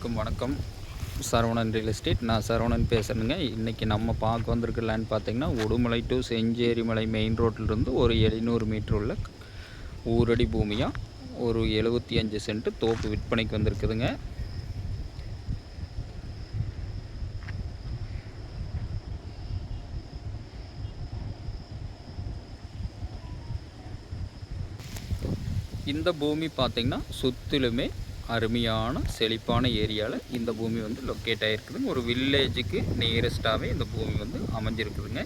அனைவருக்கும் வணக்கம். Saravanan real estate நான் சரவணன் பேசுகிறேங்க இன்றைக்கி நம்ம பார்க்க வந்திருக்க லேண்ட் பார்த்திங்கன்னா உடுமலை டு செஞ்சேரிமலை மெயின் ரோட்டிலிருந்து ஒரு எழுநூறு மீட்டர் உள்ள ஊரடி பூமியாக ஒரு எழுபத்தி அஞ்சு சென்ட்டு தோப்பு விற்பனைக்கு வந்திருக்குதுங்க. இந்த பூமி பார்த்திங்கன்னா சுற்றிலுமே அருமையான செழிப்பான ஏரியாவில் இந்த பூமி வந்து லொக்கேட் ஆகிருக்குதுங்க ஒரு வில்லேஜுக்கு நியரஸ்ட்டாகவே இந்த பூமி வந்து அமைஞ்சிருக்குதுங்க.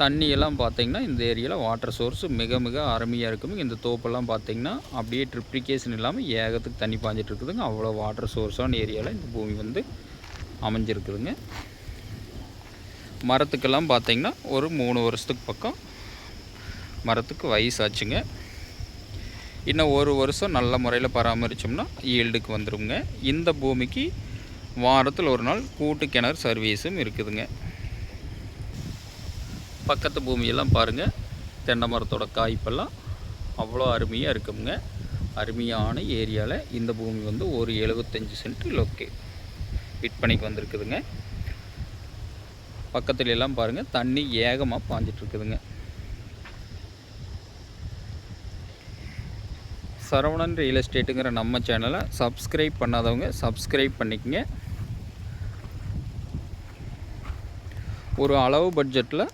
தண்ணியெல்லாம் பார்த்திங்கன்னா இந்த ஏரியாவில் வாட்டர் சோர்ஸ் மிக மிக அருமையாக இருக்குங்க. இந்த தோப்பெல்லாம் பார்த்திங்கன்னா அப்படியே ட்ரிப்ளிகேஷன் இல்லாமல் ஏகத்துக்கு தண்ணி பாஞ்சிட்டு இருக்குதுங்க அவ்வளோ வாட்டர் சோர்ஸான ஏரியாவில் இந்த பூமி வந்து அமைஞ்சிருக்குதுங்க. மரத்துக்கெல்லாம் பார்த்திங்கன்னா ஒரு மூணு வருஷத்துக்கு பக்கம் மரத்துக்கு வயசாச்சுங்க. இன்னும் ஒரு வருஷம் நல்ல முறையில் பராமரித்தோம்னா ஈல்டுக்கு வந்துடுங்க இந்த பூமிக்கு வாரத்தில் ஒரு நாள் கூட்டு கிணறு சர்வீஸும் இருக்குதுங்க. பக்கத்து பூமியெல்லாம் பாருங்கள் தென்னை மரத்தோட காய்ப்பெல்லாம் அவ்வளோ அருமையாக இருக்குங்க. அருமையான ஏரியாவில் இந்த பூமி வந்து ஒரு எழுபத்தஞ்சி சென்ட் லோக்கே விற்பனைக்கு வந்திருக்குதுங்க. பக்கத்துல எல்லாம் பாருங்கள் தண்ணி ஏகமாக பாஞ்சிட்ருக்குதுங்க சரவணன் ரியல் எஸ்டேட்டுங்கிற நம்ம சேனலை சப்ஸ்கிரைப் பண்ணாதவங்க சப்ஸ்கிரைப் பண்ணிக்கங்க. ஒரு அளவு பட்ஜெட்டில்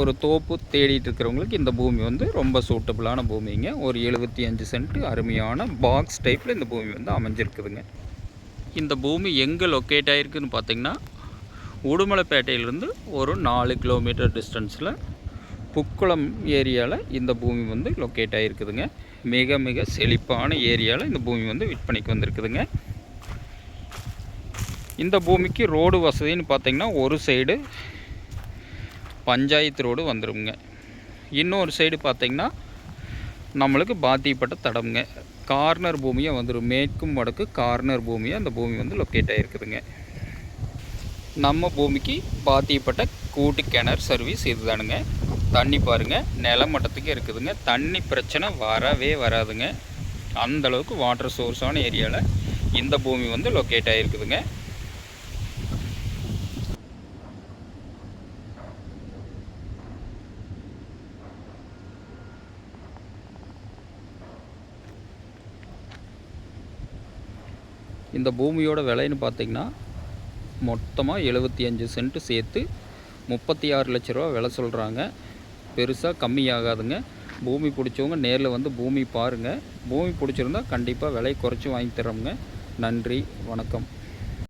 ஒரு தோப்பு தேடிட்டு இருக்கிறவங்களுக்கு இந்த பூமி வந்து ரொம்ப சூட்டபுளான பூமிங்க. ஒரு எழுபத்தி அஞ்சு சென்ட்டு அருமையான பாக்ஸ் டைப்பில் இந்த பூமி வந்து அமைஞ்சிருக்குதுங்க. இந்த பூமி எங்கே லொக்கேட் ஆகிருக்குன்னு பார்த்திங்கன்னா உடுமலைப்பேட்டையிலேருந்து ஒரு நாலு கிலோமீட்டர் டிஸ்டன்ஸில் புக்குளம் ஏரியாவில் இந்த பூமி வந்து லொக்கேட் ஆகிருக்குதுங்க மிக மிக செழிப்பான ஏரியாவில் இந்த பூமி வந்து விற்பனைக்கு வந்திருக்குதுங்க. இந்த பூமிக்கு ரோடு வசதின்னு பார்த்திங்கன்னா ஒரு சைடு பஞ்சாயத்து ரோடு வந்துடுங்க இன்னொரு சைடு பார்த்திங்கன்னா நம்மளுக்கு பாத்தியப்பட்ட தடம்ங்க. கார்னர் பூமியாக வந்துடும் மேற்கும் வடக்கு கார்னர் பூமியாக அந்த பூமி வந்து லொக்கேட் ஆகிருக்குதுங்க நம்ம பூமிக்கு பாத்தியப்பட்ட கூட்டு கிணறு சர்வீஸ் இதுதானுங்க. தண்ணி பாருங்கள் நிலமட்டத்துக்கு இருக்குதுங்க. தண்ணி பிரச்சனை வரவே வராதுங்க. அந்த அளவுக்கு வாட்டர் சோர்ஸான ஏரியாவில் இந்த பூமி வந்து லொக்கேட் ஆகிருக்குதுங்க இந்த பூமியோட விலைன்னு பார்த்தீங்கன்னா மொத்தமாக எழுபத்தி அஞ்சு சென்ட்டு சேர்த்து முப்பத்தி ஆறு லட்ச ரூபா விலை சொல்கிறாங்க பெருசாக கம்மியாகாதுங்க. பூமி பிடிச்சவங்க நேரில் வந்து பூமி பாருங்கள் பூமி பிடிச்சிருந்தா கண்டிப்பாக விலை குறைச்சி வாங்கி தரோங்க நன்றி வணக்கம்.